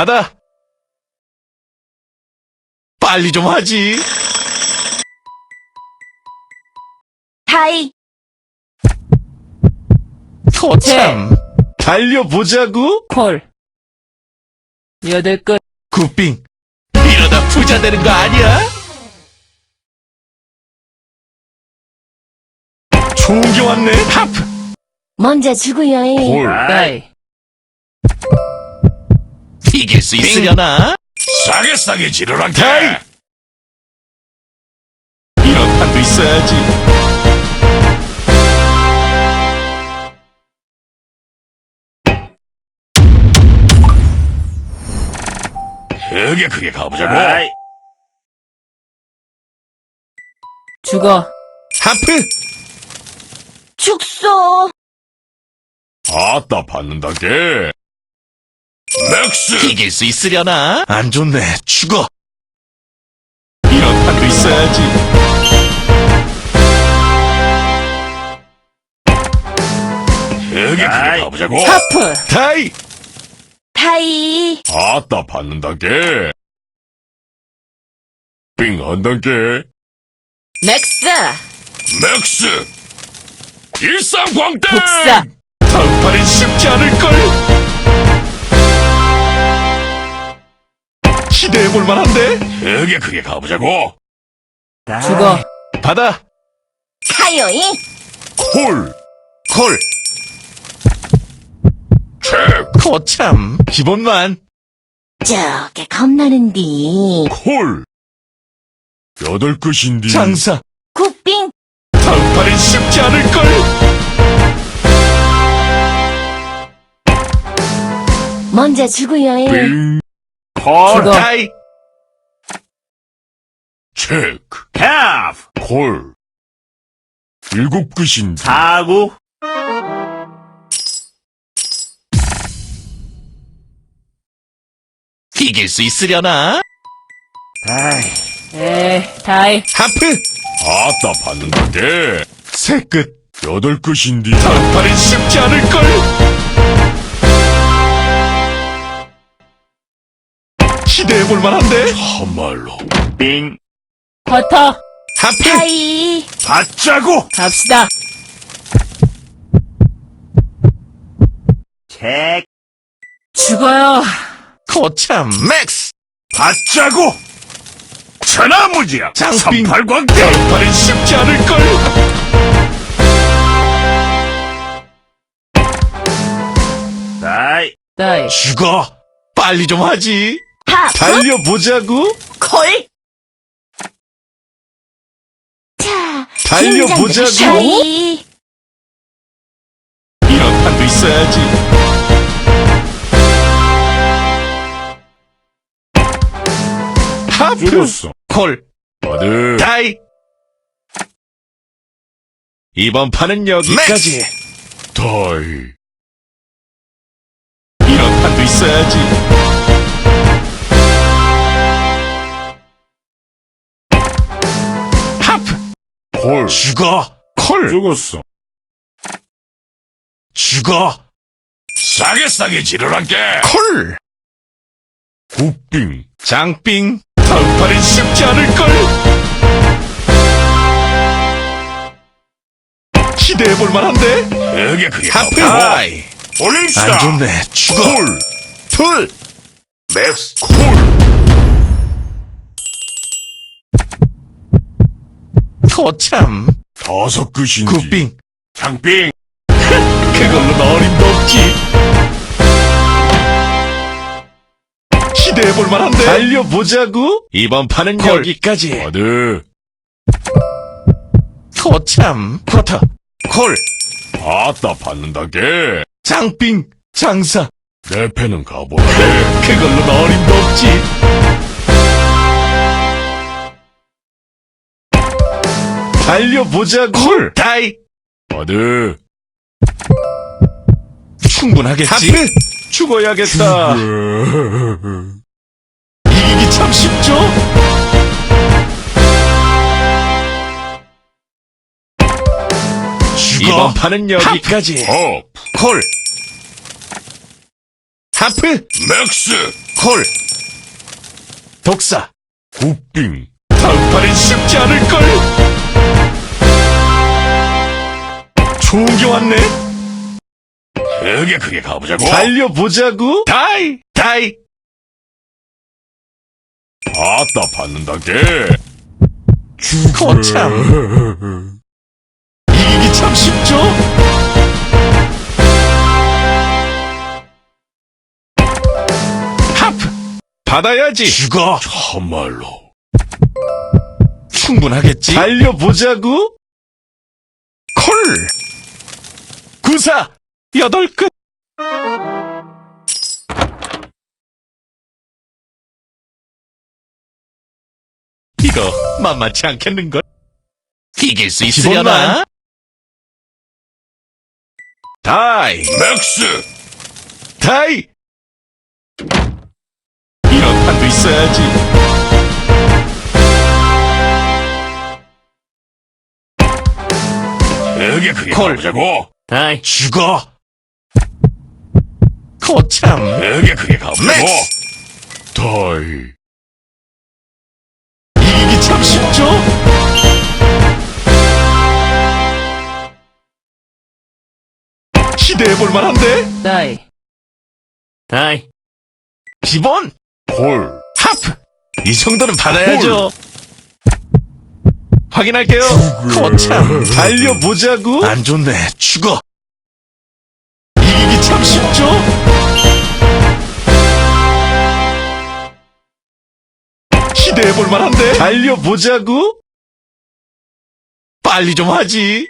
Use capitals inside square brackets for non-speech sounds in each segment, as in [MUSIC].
받아. 빨리 좀 하지. 다이, 거참. 달려보자고? 콜. 여덟 끝, 굿빙. 이러다 부자 되는 거 아니야? 좋은 게 왔네. 하프. 먼저 주고요. 볼. 다이. 이길 수 있으려나? 싸게 싸게 지르란 다이. 이런 판도 있어야지. 크게 크게 가보자고. 죽어. 하프. 축소, 아따 받는다게. 맥스. 이길 수 있으려나? 안 좋네. 죽어. 이런 판도 있어야지. 크게 다이. 가보자고. 하프. 다이. 다이, 아따 받는다게. 빙 한단게. 맥스. 맥스. 일상광대. 복사. 다음 판은 쉽지 않을걸? 기대해볼 만한데? 크게 크게 가보자고. 죽어. 받아. 가요잉, 콜. 콜. 체크. 거참. 기본만. 저게 겁나는디. 콜. 여덟 끝인디. 장사. 굿빙, 다음 판은 쉽지 않을걸? 먼저 주고요. 빙. 다이. 체크. half. 콜. 일곱 끝인디. 사구. 이길 수 있으려나? 다이. 에이, 다이. 하프. 아따 받는다게. 세 끝. 여덟 끝인디. 판은 쉽지 않을걸? 기대해볼 만한데? 참말로. 빙. 쿼터. 하프. 다이, 받자고. 갑시다. 책. 죽어요. 거참. 맥스. 받자고. 천하무지야. 장빙. 삼팔광대. 판은 쉽지 않을걸? 다이. 다이. 죽어. 빨리 좀 하지. 하프, 달려보자고. 콜. 자, 달려보자고. 이런 판도 있어야지. 하프. 죽었어. 콜. 어드. 다이. 이번 판은 여기까지. 다이. 이런 판도 있어야지. 콜. 죽어. 콜. 죽었어. 죽어. 싸게 싸게 지르란게. 콜. 굿빙. 장빙. 다음 판은 쉽지 않을걸? 기대해볼 만한데? 크게 하프. 가보자고. 다이. 올립시다. 안 좋네. 죽어. 콜. 둘. 맥스. 콜. 거참. 다섯 끝인디. 굿빙. 장빙. [LAUGHS] 그걸로 어림도 없지. 기대해볼 만한데? 달려보자고? 이번 판은 콜. 여기까지. 어드. 거참. 쿼터. 콜. 아따 받는다게. 장빙. 장사. 내 패는 가보라. 그걸로 어림도 없지. 달려보자고. 콜. 다이. 어드. 충분하겠지. 죽어야겠다. 이기기 참 쉽죠? 죽어. 이번 판은 여기까지. 업. 콜. 하프, 맥스 콜, 독사. 국빙 다음 판은 쉽지 않을걸? 좋은 게 왔네? 되게 크게 가보자고 달려보자고? 다이! 다이! 아따 받는다게 거참. 이기기 참 쉽죠? 하프! 받아야지! 죽어! 참말로 충분하겠지? 달려보자고? 콜! 구사! 여덟 끝! 이거 만만치 않겠는걸? 이길 수 있으려나? 다이! 맥스 다이! 이런 판도 있어야지. 되게 크게 콜. 가보자고 다이. 죽어! 거참! 크게 가보자고 맥스! 다이 이기기 참 쉽죠? 기대해볼 만한데? 다이. 다이. 기본! 콜 하프! 이 정도는 받아야죠. 확인할게요. 거참! 달려보자고? 안 좋네. 죽어! 이기기 참 쉽죠? 기대해볼 만한데? 달려보자고? 빨리 좀 하지.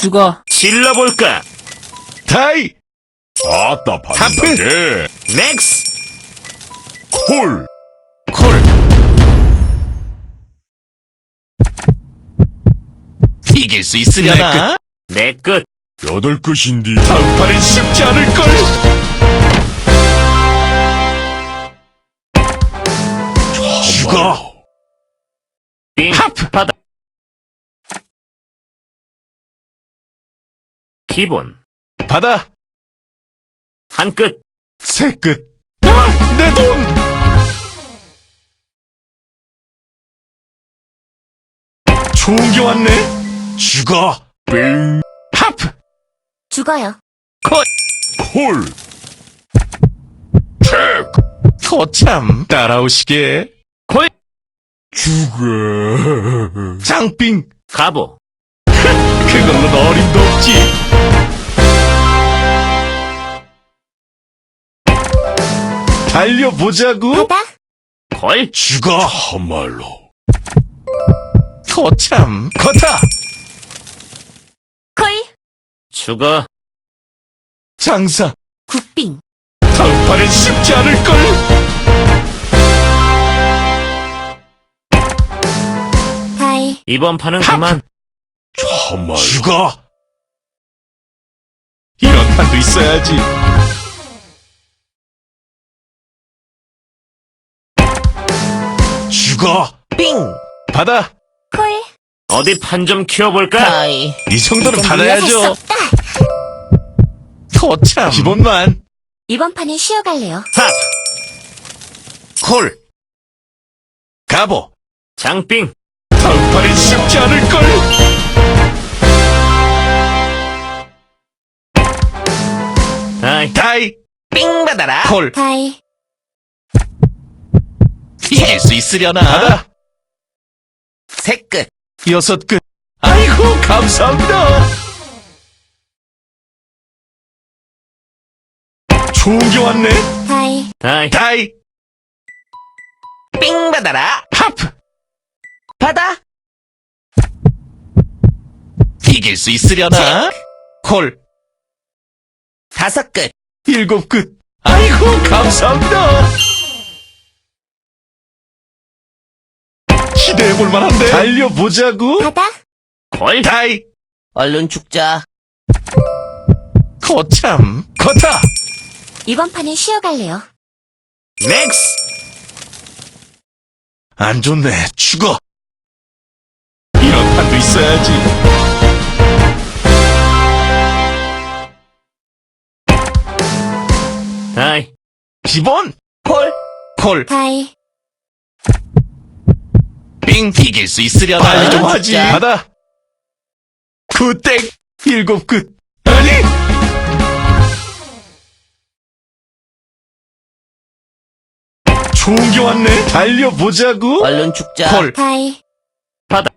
죽어. 질러볼까? 다이! 아따 받는다게 넥스! 콜 콜! 이길 수 있으려나? 내 끝! 여덟 끝인디 다음 판은 쉽지 않을걸? 죽어! 빙. 하프! 받아. 기본. 받아! 한 끝. 새 끝! 아, 내 돈! 좋은 게 왔네? 죽어! 빙 하프! 죽어요. 콜 체크 거참 따라오시게 콜. 죽어 장빙 가보. [LAUGHS] 그걸로는 어림도 없지 달려보자고 바다. 콜. 죽어 참말로 거참 거타 콜. 죽어. 장사 국빙. 다음 판은 쉽지 않을걸 다이. 이번 판은. 그만. 참말로 죽어 이런 판도 있어야지 죽어 삥 받아 콜. 어디 판 좀 키워볼까? 다이. 이 정도는 받아야죠. 거참 기본만 이번 판은 쉬어갈래요. 핫! 콜! 가보! 장빙. 다음 판은 쉽지 않을걸? 다이. 다이! 삥 받아라! 콜! 다이. 이길 수 있으려나? 받아! 세 끝! 여섯 끝! 아이고, 감사합니다! 좋은 게 왔네? 다이. 다이. 다이! 삥 받아라! 하프! 받아! 이길 수 있으려나? 콜! 다섯 끝! 일곱 끝! 아이고, 감사합니다! 기대해볼 만한데? 달려보자고? 바다. 콜. 다이! 얼른 죽자. 거참! 거타! 이번 판은 쉬어갈래요. 넥스! 안 좋네. 죽어! 이런 판도 있어야지. 다이. 기본 콜. 콜. 다이. 빙 이길 수 있으려나 빨리 좀 하지 진짜. 받아 굿땡 일곱 끝 아니 좋은 게 왔네 달려보자고 얼른 죽자. 콜 다이. 받아.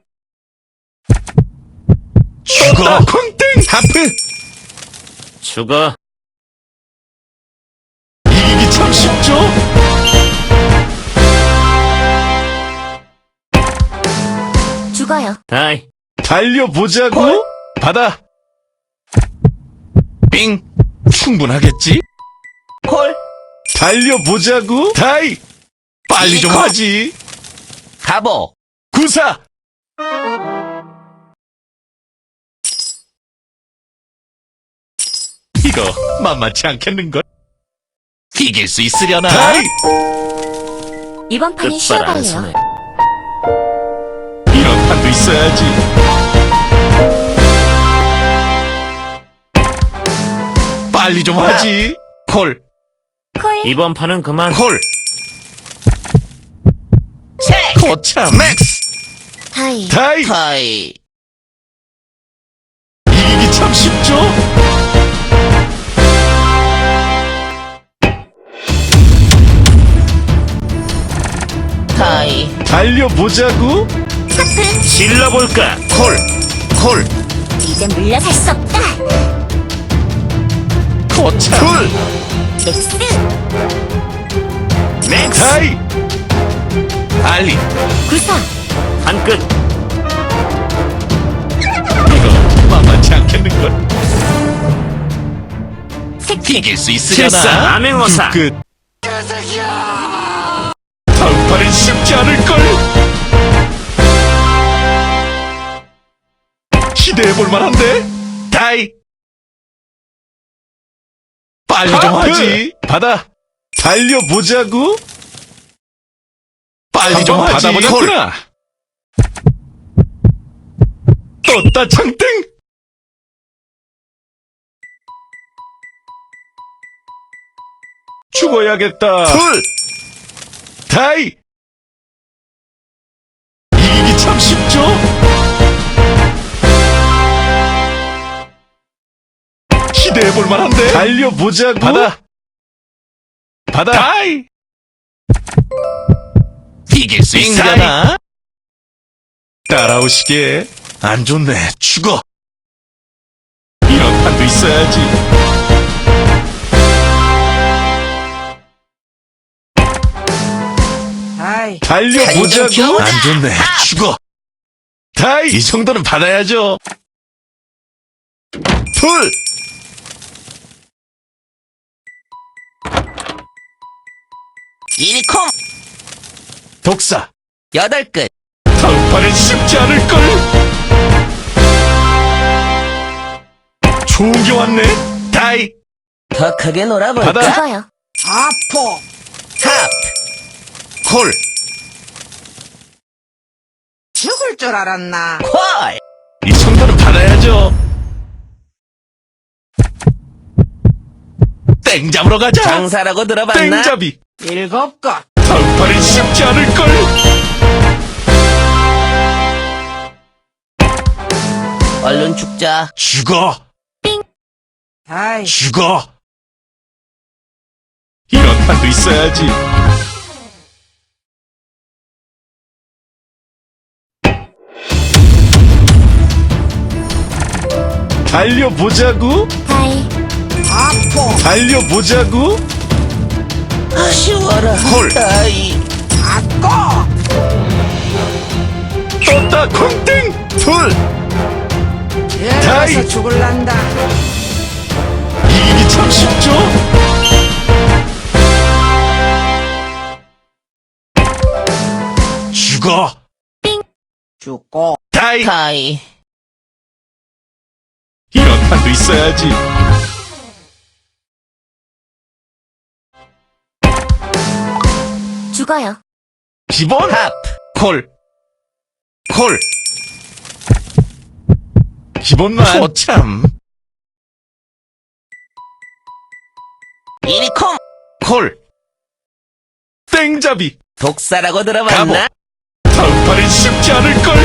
죽어 콩땡 하프 죽어. 죽어요. 다이. 달려보자고 받아 빙 충분하겠지 콜. 달려보자고 다이 빨리 좀 이거. 하지 가보. 구사 이거 만만치 않겠는걸 이길 수 있으려나 다이 이번 판은 끝발 안. 서네. 있어야지 빨리 좀 하지 콜 콜. 이번 판은 그만. 콜 책. 거참 맥스 다이. 다이 타이. 이기기 참 쉽죠 타이. 달려보자고 하프. 질러볼까? 콜 콜 이제 물러설 수 없다. 거참 콜 넥스. 맥스. 다이 알리 구사. 한 끝. 이거 만만치 않겠는걸 색칠. 이길 수 실사, 있으려나 암행어사. 끝 다음 판은 쉽지 않을걸 기대해볼 만한데? 다이. 빨리 좀 하프. 하지. 받아. 달려보자고? 빨리 좀 하지 받아보자꾸나. 떴다 장땡. 죽어야겠다. 풀! 다이. 이기기 참 쉽죠 기대해볼 만한데? 달려보자고? 받아. 받아. 다이! 이길 수 있으려나 따라오시게. 안 좋네. 죽어. 이런 판도 있어야지. 한점 달려보자고. 안 좋네. 죽어. 다이! 이 정도는 받아야죠. 풀 이리콤. 독사 여덟 끝. 다음 판은 쉽지 않을걸 좋은 게 왔네 다이 더 크게 놀아볼까? 받아. 죽어요. 아포. 탑. 콜 죽을 줄 알았나? 콜. 이 정도는 받아야죠 땡 잡으러 가자 장사라고 들어봤나? 땡잡이 일곱 것. 다음 판은 쉽지 않을걸? 얼른 죽자. 죽어. 아이, 죽어. 이런 판도 있어야지. 달려보자고. 아포, 달려보자고 아쉬워라. 콜. 타이. 아꼬, 떴다 콩땡 둘 다이. 죽을란다. 이기기 참 쉽죠 죽어 죽고, 다이 타이. 이런 판도 있어야지 죽어요. 기본 탑. 콜. 콜. 기본만. 어, 참. 이리콤. 콜. 땡잡이. 독사라고 들어봤나? 다음 판은 쉽지 않을걸.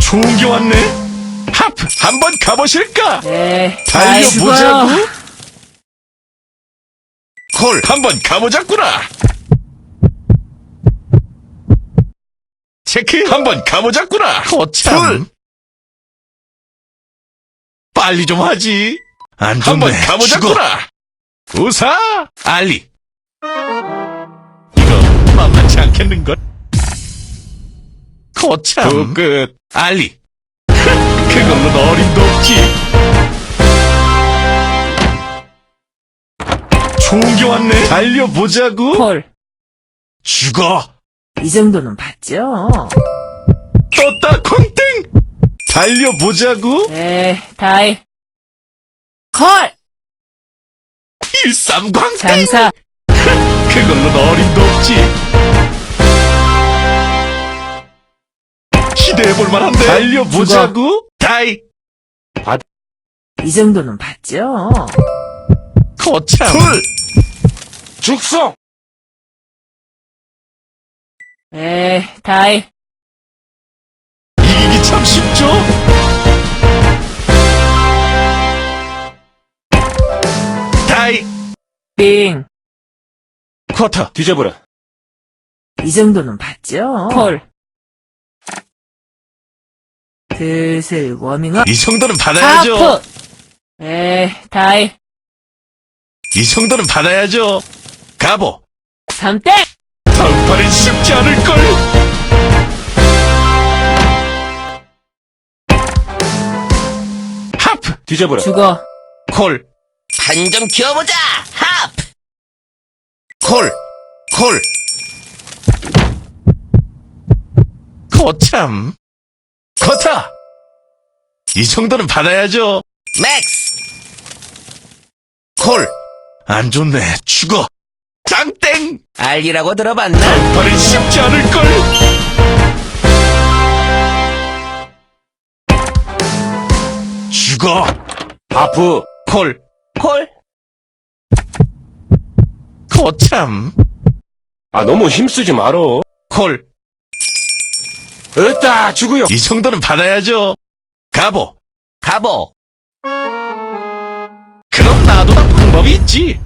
좋은 게 왔네. 하프, 한번 가보실까? 네. 달려보자고. 콜, 한번 가보자꾸나. 체크, 한번 가보자꾸나. 거참. 빨리 좀 하지. 안 좋네. 한번 가보자꾸나. 우사, 알리. 이거 만만치 않겠는걸? 거참. 두 끝. 알리. [LAUGHS] 그걸로 어림도 없지. 게 왔네. 달려보자고. 콜. 죽어. 이 정도는 봤죠? 떴다 콩땡. 달려보자고. 네, 다이. 콜! 일삼광땡. 장사. [LAUGHS] 그걸로 어림도 없지. 기대해볼 만한데. 달려보자고. 다이. 이 정도는 봤죠? 거참. 죽성. 네, 다이. 이기기 참 쉽죠? 다이. 빙. 쿼터. 뒤져보라. 이 정도는 봤죠? 콜. 슬슬 워밍업. 이 정도는 받아야죠. 하프. 네, 다이. 이 정도는 받아야죠. 가보. 삼땡! 다음 판은 쉽지 않을걸. 하프. 뒤져보라. 죽어. 콜. 판좀 키워보자! 하프! 콜. 콜. 거참. 거타. 이 정도는 받아야죠. 맥스! 콜. 안 좋네. 죽어. 짱땡. 알리라고 들어봤나? 발이 쉽지 않을걸. 죽어. 하프. 콜. 콜? 거참. 아, 너무 힘쓰지 말어. 콜. 으따, 죽어요. 이 정도는 받아야죠. 가보. 가보! 그럼 나도 다 방법이 있지.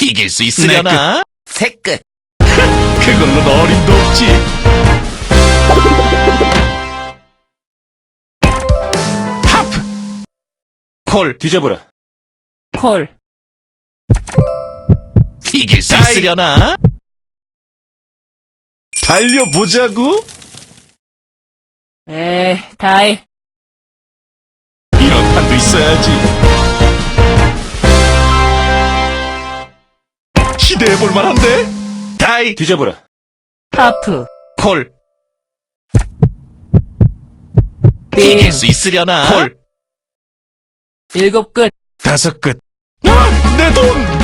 이길 수 있으려나? 세 끝! 그걸로 어림도 없지. 하프. 콜. 뒤져보라. 콜. 이길 수 있으려나? 달려보자고? 네, 다이. 이런 판도 있어야지. 기대해볼 만한데? 다이. 뒤져보라. 하프. 콜. 빙. 이길 수 있으려나? 콜. 일곱 끝. 다섯 끝. 아, 내 돈!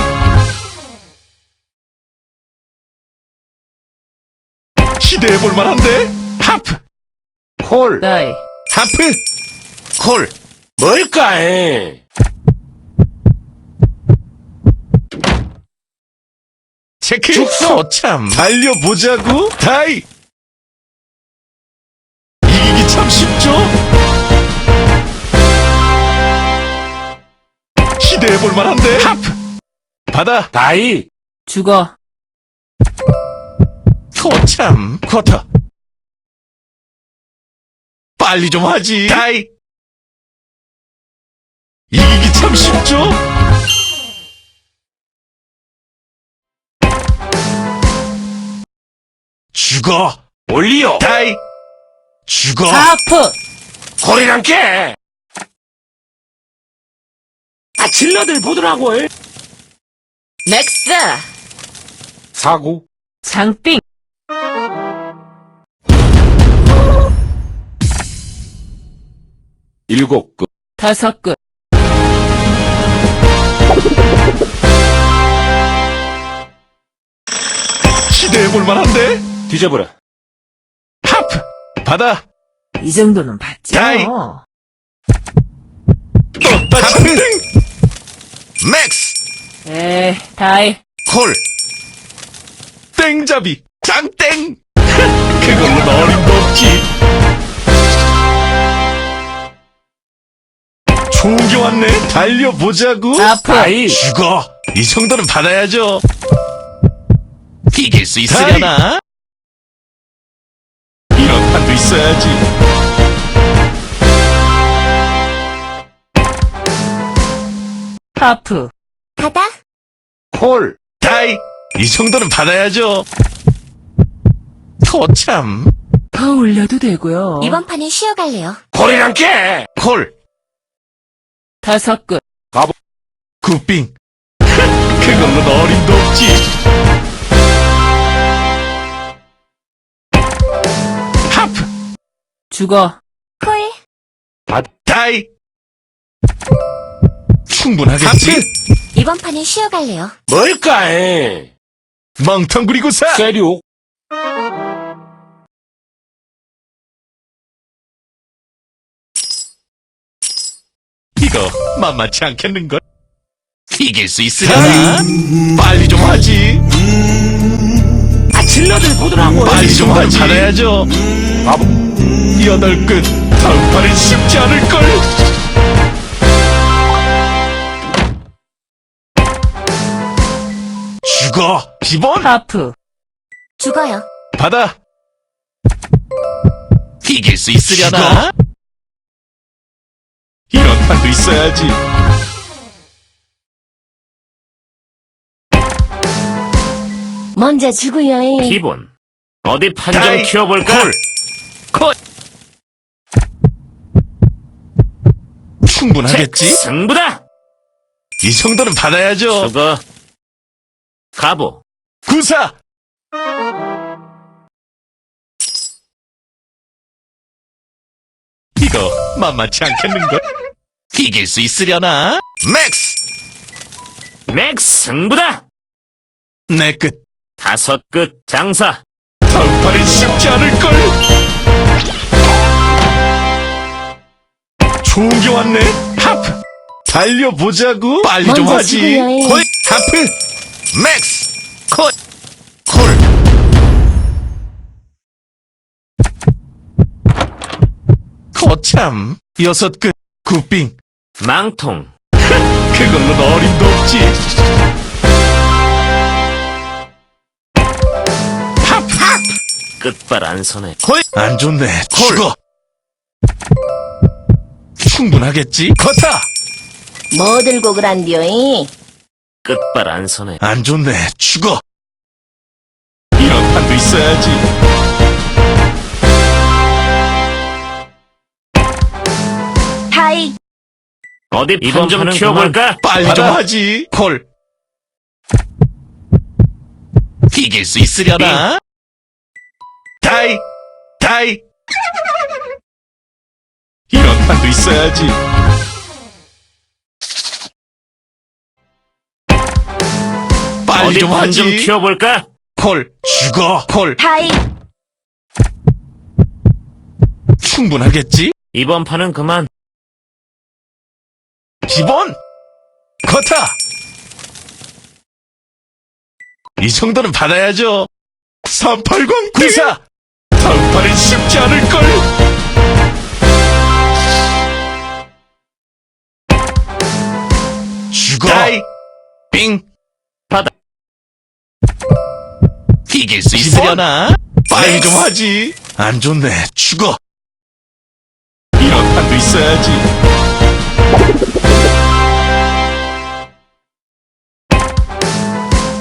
기대해볼 만한데? 하프. 콜. 다이. 하프. 콜. 뭘까, 해. 체크. 죽소. [LAUGHS] 거참. 달려보자고. 다이. 이기기 참 쉽죠? 기대해볼 만한데? 하프. 받아. 다이. 죽어. 거참. 쿼터. 빨리 좀 하지. 다이. 이기기 참 쉽죠? 죽어. 올리요. 다이. 죽어. 하프. 콜이랑 깨. 아, 질러들 보더라고, 해. 맥스! 사고. 장빙. 일곱 끝. 다섯 끝. 기대해볼 만한데? 뒤져보라. 하프. 받아. 이 정도는 봤죠? 다이. 또 장땡! 맥스! 에, 다이. 콜! 땡잡이! 장땡! 그걸로 어림도 없지! 좋은 게 왔네? 달려보자고! 하프. 다이. 죽어! 이 정도는 받아야죠! 이길 수 있으려나? 있어야지! 하프. 바다. 콜. 다이! 이 정도는 받아야죠! 토참! 더 올려도 되고요. 이번 판은 쉬어갈래요. 콜이란 게. 콜! 다섯 끝. 굿빙! [LAUGHS] 그걸로 어림도 없지! 죽어. 콜. 다이! 충분하겠지? 이번 판은 쉬어갈래요. 뭘까? 에? 멍텅구리구사! 세류. 이거 만만치 않겠는걸? 이길 수 있으려나? 빨리 좀 하지! 아 질러들 보더라고. 빨리 좀 하지! 받아야죠! 바보. 여덟 끝! 다음 판은 쉽지 않을걸! 죽어! 기본! 하프. 죽어요. 받아! 이길 수 있으려나? 이런 판도 있어야지. 먼저 죽어요. 기본. 어디 판 다이. 좀 키워볼까? 콜. 콜. 충분하겠지? 승부다. 이 정도는 받아야죠. 저거. 가보. 구사! 이거 만만치 않겠는걸? 이길 수 있으려나? 맥스! 맥스 승부다. 내 끝. 다섯 끝 장사. 다음 판은 쉽지 않을걸? 좋은 게 왔네? 하프! 달려보자고? 빨리 좀 먼저 하지. 지구여행. 콜! 하프! 맥스! 콜! 콜! 거참! 여섯 끝. 굿빙. 망통. [LAUGHS] 그걸로 어림도 없지. 하프! 끝발 안 서네. 콜! 안 좋네. 죽어. 충분하겠지? 거타! 뭐 들고 그란디요? 끝발 안 서네. 안 좋네. 죽어. 이런 판도 있어야지. 다이. 어디 판좀 키워볼까? 빨리 좀 하지. 콜. 이길 수 있으려나? 다이! 다이! 이런 판도 있어야지. 빨리 어디 좀판좀 하지. 키워볼까? 콜. 죽어. 콜. 다이. 충분하겠지? 이번 판은 그만. 기본! 거타! 이 정도는 받아야죠. 38094! 다음 판은 쉽지 않을 걸? 죽어! 다이! 빙! 받아. 이길 수 있으려나? 빨리 좀 하지! 안 좋네. 죽어! 이런 판도 있어야지.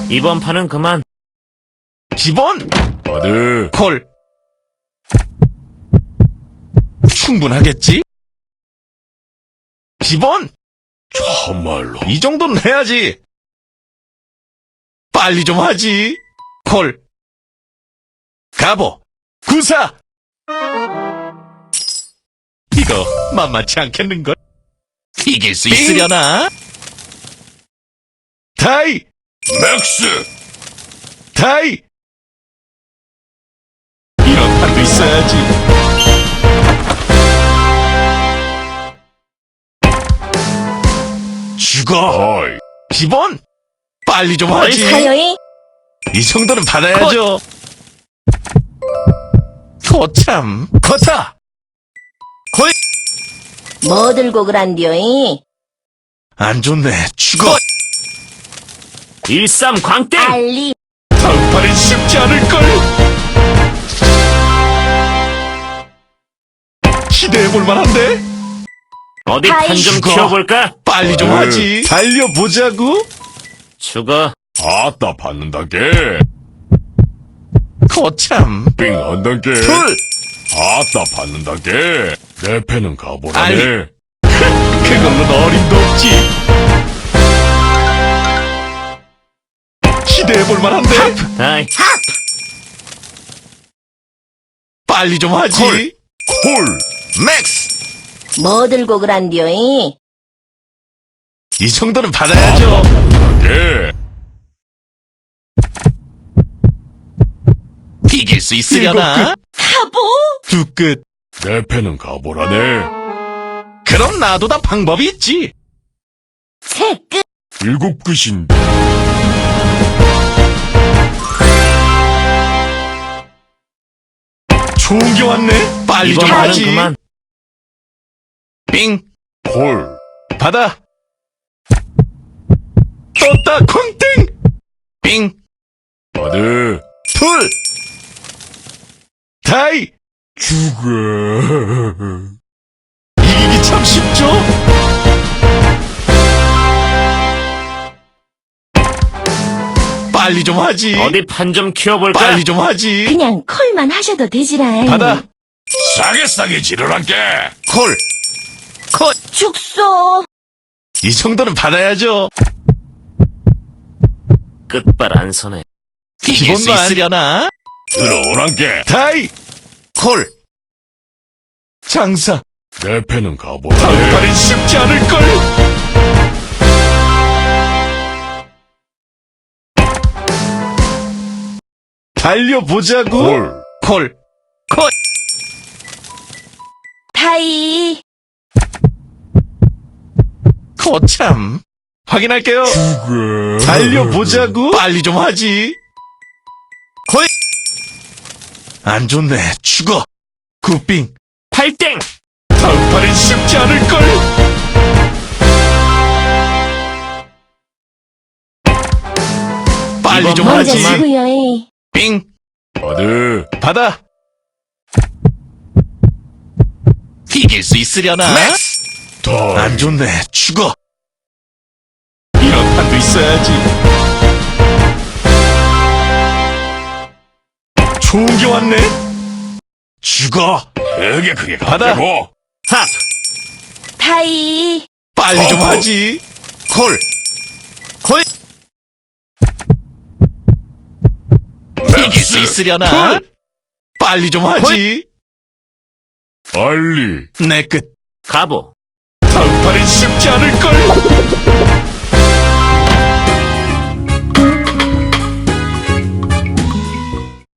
이번 판은 그만. 기본! 어드. 콜. 충분하겠지? 기본! 정말로. 이 정도는 해야지. 빨리 좀 하지. 콜. 가보. 구사. 이거 만만치 않겠는걸? 이길 수 있으려나? 다이! 맥스! 다이! 죽어. 어이. 기본. 빨리 좀 하지. 가요잉? 이 정도는 받아야죠. 거참. 거타. 뭐 들고 그란디요잉? 안 좋네. 죽어. 일삼 광땡! 알리. 다음 판은 쉽지 않을걸. 기대해볼 만한데? 어디 아이, 판좀 죽어. 키워볼까? 빨리 좀 음. 하지. 달려보자고. 죽어. 아따 받는다게. 거참. 빙 한단게. 둘. 아따 받는다게. 내 패는 아니. [LAUGHS] 가보라네. 그걸로는 어림도 없지. 기대해볼 만한데? 다이. 빨리 좀 하지. 콜. 콜. 맥스. 뭐 들고 그란디요잉? 이 정도는 받아야죠. 예. 이길 수 있으려나? 바보? 두 끝. 내 패는 가보라네. 그럼 나도 다 방법이 있지. 세 끝. 일곱 끝인. 좋은 게 왔네. 빨리 이번 좀 하지. 그만. 빙. 콜. 받아. 떴다 콩땡. 빙. 받으. 둘. 다이. 죽어. 이기기 참 쉽죠? 빨리 좀 하지. 어디 판 좀 키워볼까? 빨리 좀 하지. 그냥 콜만 하셔도 되지라. 받아. 싸게 싸게 지르란게. 콜. 죽소. 이 정도는 받아야죠. 끝발 안 서네. 이길 수 있으려나? 들어오란게. 다이. 콜. 장사. 내 패는 가보라네. 단판은 쉽지 않을걸? 달려보자고. 콜. 콜. 다이. 거참. 확인할게요. 죽어. 달려보자고. 빨리 좀 하지. 콜. 안 좋네. 죽어. 굿빙. 팔땡! 다음 판은 쉽지 않을걸? 빨리 좀 먼저 하지. 빙. 받으. 받아. 이길 수 있으려나? 다이. 안 좋네. 죽어. 있어야지. 좋은 게 왔네. 죽어. 되게 크게 받아. 가고. 탑! 다이. 빨리 좀 어. 하지. 콜. 콜. 이길 수 있으려나? 빨리 좀 하지. 빨리. 내 끝. 가보. 다음 판은 쉽지 않을걸?